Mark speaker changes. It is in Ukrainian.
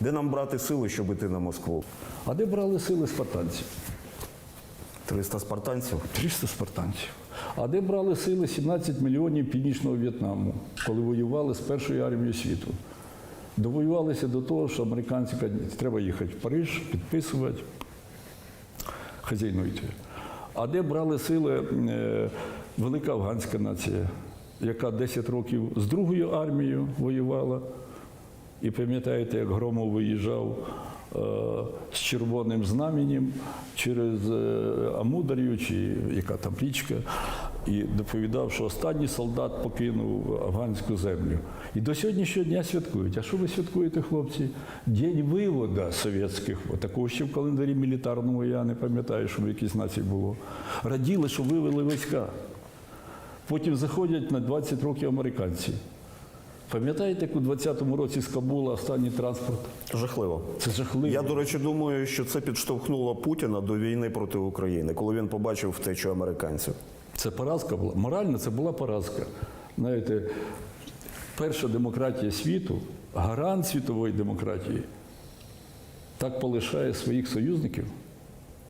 Speaker 1: Де нам брати сили, щоб іти на Москву?
Speaker 2: А де брали сили спартанців?
Speaker 1: 300 спартанців.
Speaker 2: 300 спартанців. А де брали сили 17 мільйонів північного В'єтнаму, коли воювали з першою армією світу? Довоювалися до того, що американці кажуть, треба їхати в Париж, підписувати, хазяйнуйте. А де брали сили е, велика афганська нація, яка 10 років з другою армією воювала? І пам'ятаєте, як Громов виїжджав е, з червоним знаменем через е, Амудар'ю, чи яка там річка, і доповідав, що останній солдат покинув афганську землю. І до сьогоднішнього дня святкують. А що ви святкуєте, хлопці? День виводу совєтських. Такого ще в календарі мілітарному я не пам'ятаю, що в якійсь нації було. Раділи, що вивели війська. Потім заходять на 20 років американці. Пам'ятаєте, як у 20-му році з Кабула останній транспорт?
Speaker 1: Жахливо.
Speaker 2: Це жахливо.
Speaker 1: Я, до речі, думаю, що це підштовхнуло Путіна до війни проти України, коли він побачив втечу американців.
Speaker 2: Це поразка була. Морально це була поразка. Знаєте, перша демократія світу, гарант світової демократії, так полишає своїх союзників.